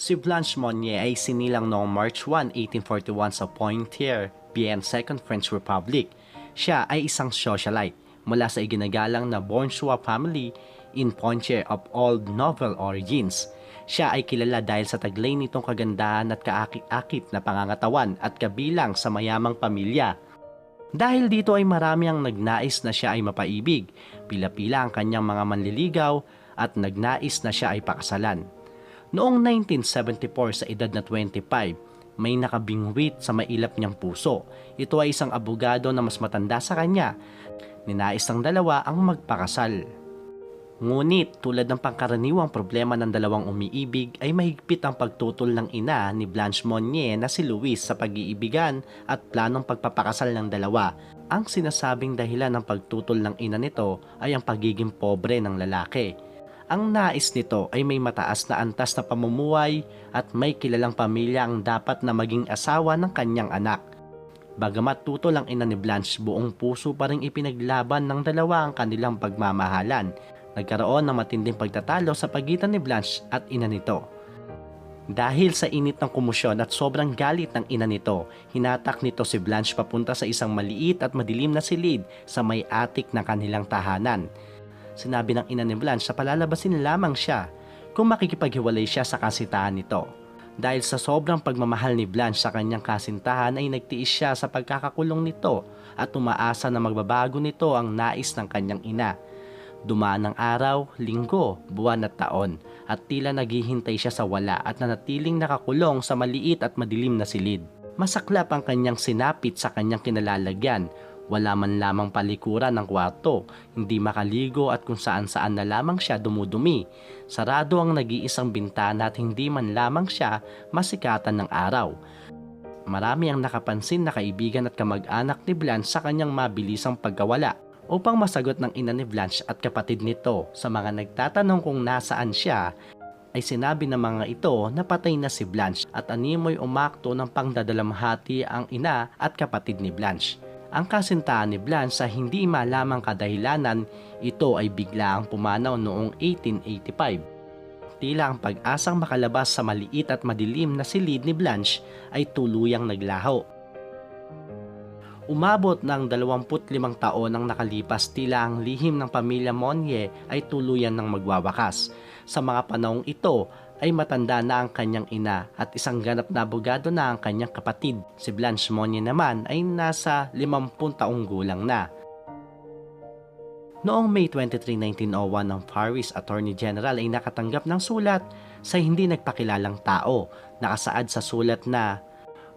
Si Blanche Monnier ay sinilang noong March 1, 1841 sa Poitiers, Bien 2nd French Republic. Siya ay isang socialite mula sa iginagalang na bourgeois family in Poitiers of old novel origins. Siya ay kilala dahil sa taglay nitong kagandahan at kaakit-akit na pangangatawan at kabilang sa mayamang pamilya. Dahil dito ay marami ang nagnais na siya ay mapaibig, pila-pila ang kanyang mga manliligaw at nagnais na siya ay pakasalan. Noong 1974 sa edad na 25, may nakabingwit sa mailap niyang puso. Ito ay isang abogado na mas matanda sa kanya. Ninais ng dalawa ang magpakasal. Ngunit tulad ng pangkaraniwang problema ng dalawang umiibig ay mahigpit ang pagtutol ng ina ni Blanche Monnier na si Louis sa pag-iibigan at planong pagpapakasal ng dalawa. Ang sinasabing dahilan ng pagtutol ng ina nito ay ang pagiging pobre ng lalaki. Ang nais nito ay may mataas na antas na pamumuhay at may kilalang pamilya ang dapat na maging asawa ng kanyang anak. Bagamat tutol ang ina ni Blanche, buong puso pa rin ipinaglaban ng dalawa ang kanilang pagmamahalan nagkaroon ng matinding pagtatalo sa pagitan ni Blanche at ina nito. Dahil sa init ng kumusyon at sobrang galit ng ina nito, hinatak nito si Blanche papunta sa isang maliit at madilim na silid sa may atik ng kanilang tahanan. Sinabi ng ina ni Blanche sa palalabasin lamang siya kung makikipaghiwalay siya sa kasitahan nito. Dahil sa sobrang pagmamahal ni Blanche sa kanyang kasintahan ay nagtiis siya sa pagkakakulong nito at umaasa na magbabago nito ang nais ng kanyang ina Dumaan ang araw, linggo, buwan at taon at tila naghihintay siya sa wala at nanatiling nakakulong sa maliit at madilim na silid. Masaklap ang kanyang sinapit sa kanyang kinalalagyan. Wala man lamang palikuran ng kwarto, hindi makaligo at kung saan saan na lamang siya dumudumi. Sarado ang nag-iisang bintana at hindi man lamang siya masikatan ng araw. Marami ang nakapansin na kaibigan at kamag-anak ni Blanche sa kanyang mabilisang pagkawala upang masagot ng ina ni Blanche at kapatid nito sa mga nagtatanong kung nasaan siya ay sinabi ng mga ito na patay na si Blanche at animoy umakto ng pangdadalamhati ang ina at kapatid ni Blanche. Ang kasintahan ni Blanche sa hindi malamang kadahilanan, ito ay biglaang pumanaw noong 1885. Tila ang pag-asang makalabas sa maliit at madilim na silid ni Blanche ay tuluyang naglaho Umabot ng 25 taon ang nakalipas tila ang lihim ng pamilya Monye ay tuluyan ng magwawakas. Sa mga panahong ito ay matanda na ang kanyang ina at isang ganap na abogado na ang kanyang kapatid. Si Blanche Monye naman ay nasa 50 taong gulang na. Noong May 23, 1901 ang Paris Attorney General ay nakatanggap ng sulat sa hindi nagpakilalang tao. Nakasaad sa sulat na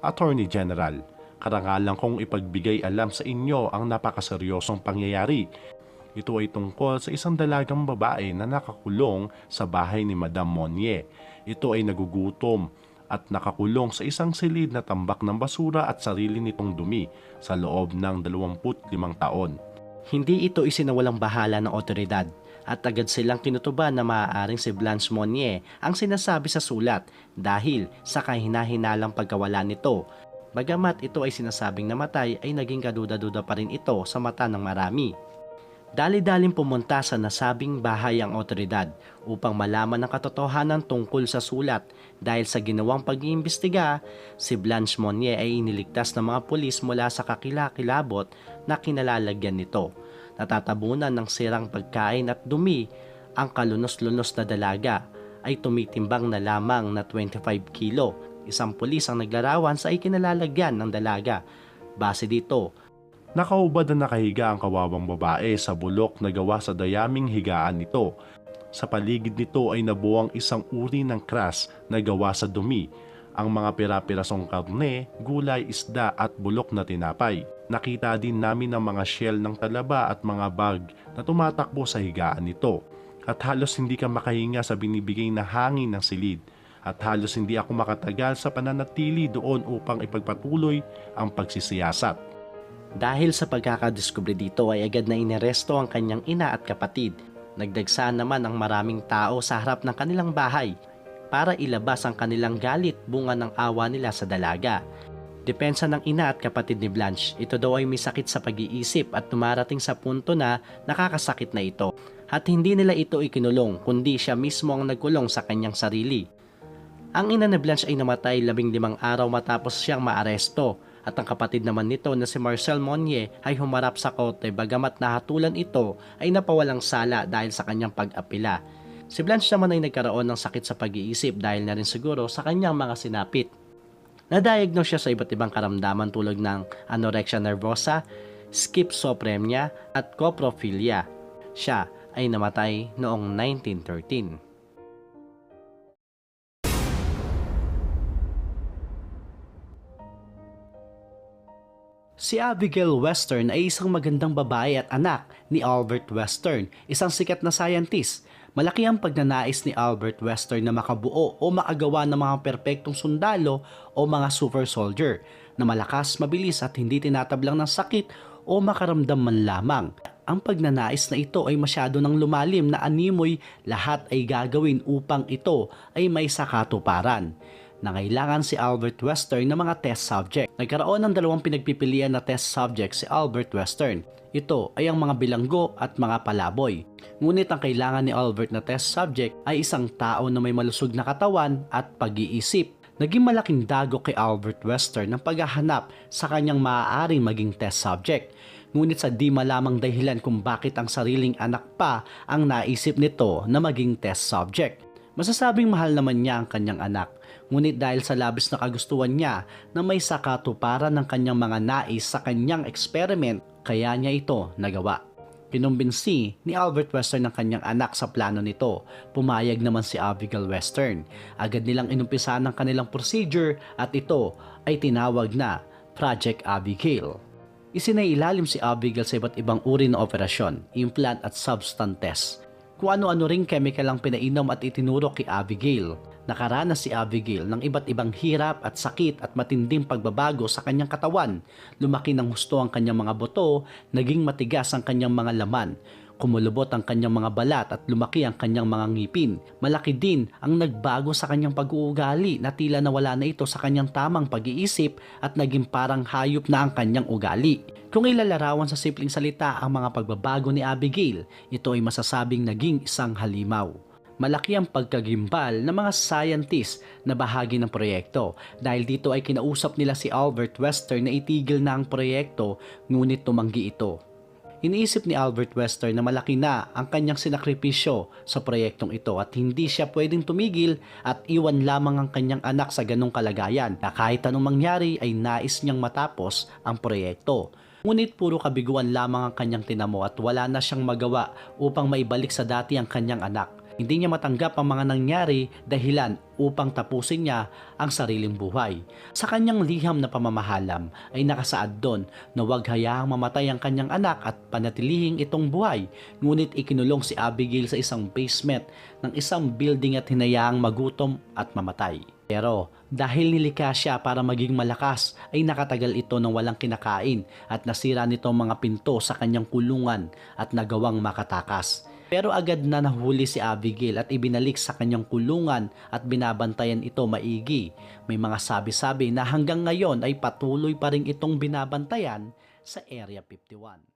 Attorney General, karangalan kong ipagbigay alam sa inyo ang napakaseryosong pangyayari. Ito ay tungkol sa isang dalagang babae na nakakulong sa bahay ni Madame Monnier. Ito ay nagugutom at nakakulong sa isang silid na tambak ng basura at sarili nitong dumi sa loob ng 25 taon. Hindi ito isinawalang bahala ng otoridad at agad silang kinutuban na maaaring si Blanche Monnier ang sinasabi sa sulat dahil sa kahina-hinalang pagkawala nito Bagamat ito ay sinasabing namatay ay naging kaduda-duda pa rin ito sa mata ng marami. Dali-daling pumunta sa nasabing bahay ang otoridad upang malaman ang katotohanan tungkol sa sulat dahil sa ginawang pag-iimbestiga, si Blanche Monnier ay iniligtas ng mga pulis mula sa kakilakilabot na kinalalagyan nito. Natatabunan ng sirang pagkain at dumi, ang kalunos-lunos na dalaga ay tumitimbang na lamang na 25 kilo Isang pulis ang naglarawan sa ikinalalagyan ng dalaga. Base dito, Nakaubad na nakahiga ang kawawang babae sa bulok na gawa sa dayaming higaan nito. Sa paligid nito ay nabuang isang uri ng kras na gawa sa dumi. Ang mga pira-pirasong karne, gulay, isda at bulok na tinapay. Nakita din namin ang mga shell ng talaba at mga bag na tumatakbo sa higaan nito. At halos hindi ka makahinga sa binibigay na hangin ng silid at halos hindi ako makatagal sa pananatili doon upang ipagpatuloy ang pagsisiyasat. Dahil sa pagkakadiskubre dito ay agad na inaresto ang kanyang ina at kapatid. Nagdagsaan naman ang maraming tao sa harap ng kanilang bahay para ilabas ang kanilang galit bunga ng awa nila sa dalaga. Depensa ng ina at kapatid ni Blanche, ito daw ay may sakit sa pag-iisip at tumarating sa punto na nakakasakit na ito. At hindi nila ito ikinulong kundi siya mismo ang nagkulong sa kanyang sarili. Ang ina ni Blanche ay namatay labing limang araw matapos siyang maaresto at ang kapatid naman nito na si Marcel Monnier ay humarap sa korte bagamat nahatulan ito ay napawalang sala dahil sa kanyang pag-apila. Si Blanche naman ay nagkaroon ng sakit sa pag-iisip dahil na rin siguro sa kanyang mga sinapit. Nadiagnose siya sa iba't ibang karamdaman tulad ng anorexia nervosa, schizophrenia at coprophilia. Siya ay namatay noong 1913. Si Abigail Western ay isang magandang babae at anak ni Albert Western, isang sikat na scientist. Malaki ang pagnanais ni Albert Western na makabuo o makagawa ng mga perpektong sundalo o mga super soldier na malakas, mabilis at hindi tinatablang ng sakit o makaramdam man lamang. Ang pagnanais na ito ay masyado ng lumalim na animoy lahat ay gagawin upang ito ay may sakatuparan nangailangan si Albert Western ng mga test subject. Nagkaroon ng dalawang pinagpipilian na test subject si Albert Western. Ito ay ang mga bilanggo at mga palaboy. Ngunit ang kailangan ni Albert na test subject ay isang tao na may malusog na katawan at pag-iisip. Naging malaking dago kay Albert Western ng paghahanap sa kanyang maaaring maging test subject. Ngunit sa di malamang dahilan kung bakit ang sariling anak pa ang naisip nito na maging test subject. Masasabing mahal naman niya ang kanyang anak, ngunit dahil sa labis na kagustuhan niya na may sakatuparan ng kanyang mga nais sa kanyang experiment, kaya niya ito nagawa. Kinumbinsi ni Albert Western ng kanyang anak sa plano nito. Pumayag naman si Abigail Western. Agad nilang inumpisahan ng kanilang procedure at ito ay tinawag na Project Abigail. Isinailalim si Abigail sa iba't ibang uri ng operasyon, implant at substance test kung ano-ano ring chemical ang pinainom at itinuro kay Abigail. Nakaranas si Abigail ng iba't ibang hirap at sakit at matinding pagbabago sa kanyang katawan. Lumaki ng husto ang kanyang mga buto, naging matigas ang kanyang mga laman. Kumulubot ang kanyang mga balat at lumaki ang kanyang mga ngipin. Malaki din ang nagbago sa kanyang pag-uugali na tila nawala na ito sa kanyang tamang pag-iisip at naging parang hayop na ang kanyang ugali. Kung ilalarawan sa simpleng salita ang mga pagbabago ni Abigail, ito ay masasabing naging isang halimaw. Malaki ang pagkagimbal ng mga scientist na bahagi ng proyekto dahil dito ay kinausap nila si Albert Western na itigil na ang proyekto ngunit tumanggi ito. Iniisip ni Albert Western na malaki na ang kanyang sinakripisyo sa proyektong ito at hindi siya pwedeng tumigil at iwan lamang ang kanyang anak sa ganong kalagayan na kahit anong mangyari ay nais niyang matapos ang proyekto. Ngunit puro kabiguan lamang ang kanyang tinamo at wala na siyang magawa upang maibalik sa dati ang kanyang anak. Hindi niya matanggap ang mga nangyari dahilan upang tapusin niya ang sariling buhay. Sa kanyang liham na pamamahalam ay nakasaad doon na huwag hayaang mamatay ang kanyang anak at panatilihing itong buhay. Ngunit ikinulong si Abigail sa isang basement ng isang building at hinayaang magutom at mamatay. Pero dahil nilikha siya para maging malakas ay nakatagal ito ng walang kinakain at nasira nito mga pinto sa kanyang kulungan at nagawang makatakas. Pero agad na nahuli si Abigail at ibinalik sa kanyang kulungan at binabantayan ito maigi. May mga sabi-sabi na hanggang ngayon ay patuloy pa rin itong binabantayan sa Area 51.